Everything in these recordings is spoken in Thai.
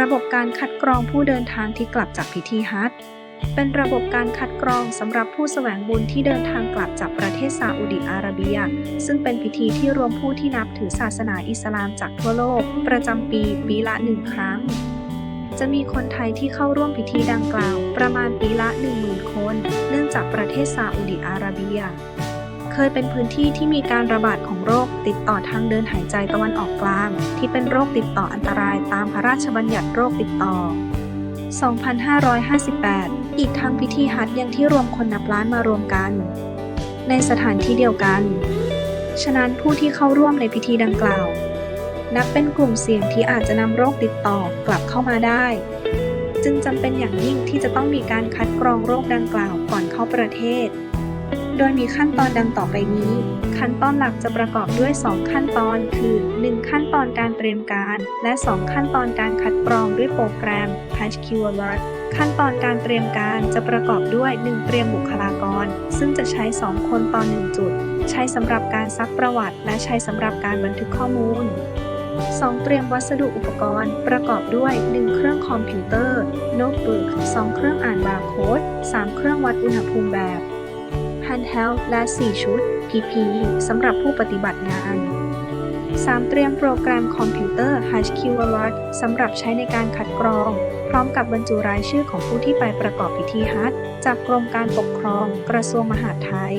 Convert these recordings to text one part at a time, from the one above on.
ระบบการคัดกรองผู้เดินทางที่กลับจากพิธีฮัจญ์เป็นระบบการคัดกรองสำหรับผู้แสวงบุญที่เดินทางกลับจากประเทศซาอุดิอาระเบีย ซึ่งเป็นพิธีที่รวมผู้ที่นับถือศาสนาอิสลามจากทั่วโลก ประจำปีปีละหนึ่งครั้ง จะมีคนไทยที่เข้าร่วมพิธีดังกล่าว ประมาณปีละ 10,000 คน เนื่องจากประเทศซาอุดิอาระเบีย เคยเป็นพื้นที่ที่มีการระบาดของโรคติดต่อทางเดินหายใจตะวันออกกลาง ที่เป็นโรคติดต่ออันตรายตามพระราชบัญญัติโรคติดต่อ 2558 อีกทั้งพิธีฮัจญ์ยังที่รวมคนนับล้านมารวมกัน ในสถานที่เดียวกัน ฉะนั้นผู้ที่เข้าร่วมในพิธีดังกล่าว นับเป็นกลุ่มเสี่ยงที่อาจจะนำโรคติดต่อกลับเข้ามาได้ จึงจำเป็นอย่างยิ่งที่จะต้องมีการคัดกรองโรคดังกล่าวก่อนเข้าประเทศ โดยมีขั้นตอนดังต่อไปนี้ ขั้นตอนหลักจะประกอบด้วย 2 ขั้นตอนคือ 1 ขั้นตอนการเตรียมการ และ 2 ขั้นตอนการคัดกรองด้วยโปรแกรม HQ Alert ขั้นตอนการเตรียมการจะประกอบด้วย 1 เตรียมบุคลากร ซึ่งจะใช้ 2 คนต่อ 1 จุด ใช้สำหรับการซักประวัติ และใช้สำหรับการบันทึกข้อมูล 2 เตรียมวัสดุอุปกรณ์ ประกอบด้วย 1 เครื่องคอมพิวเตอร์ โน้ตบุ๊ก 2 เครื่องอ่านบาร์โค้ด 3 เครื่องวัดอุณหภูมิแบบ Handheld และ 4 ชุด PPE สำหรับผู้ปฏิบัติงาน 3. เตรียมโปรแกรมคอมพิวเตอร์ HQ Alert สำหรับใช้ในการคัดกรอง พร้อมกับบรรจุรายชื่อของผู้ที่ไปประกอบพิธีฮัจจากกรมการปกครอง กระทรวงมหาดไทย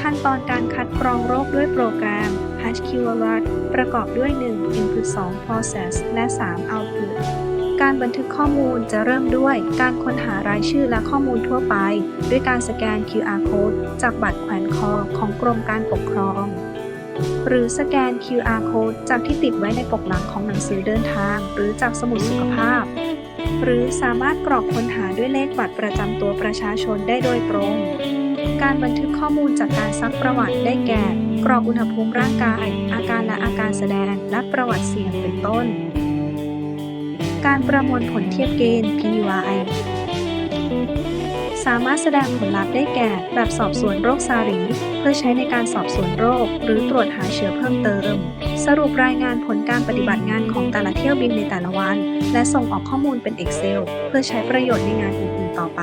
ขั้นตอนการคัดกรองโรคด้วยโปรแกรม HQ Alert ประกอบด้วย 1. Input 2 Process และ 3. Output การบันทึกข้อมูลจะเริ่มด้วยการค้นหารายชื่อและข้อมูลทั่วไป ด้วยการสแกน QR Code จากบัตรแขวนคอของกรมการปกครอง หรือสแกน QR Code จากที่ติดไว้ในปกหลังของหนังสือเดินทาง หรือจากสมุดสุขภาพ หรือสามารถกรอกค้นหาด้วยเลขบัตรประจำตัวประชาชนได้โดยตรง การบันทึกข้อมูลจากการซักประวัติได้แก่ กรอกอุณหภูมิร่างกาย อาการและอาการแสดง และประวัติเสี่ยงเป็นต้น การประมวลผลเทียบเกณฑ์ PUI สามารถแสดงผลลัพธ์ได้แก่ แบบสอบสวนโรคซารี เพื่อใช้ในการสอบสวนโรค หรือตรวจหาเชื้อเพิ่มเติม สรุปรายงานผลการปฏิบัติงานของแต่ละเที่ยวบินในแต่ละวัน และส่งออกข้อมูลเป็น Excel เพื่อใช้ประโยชน์ในงานอื่นๆต่อไป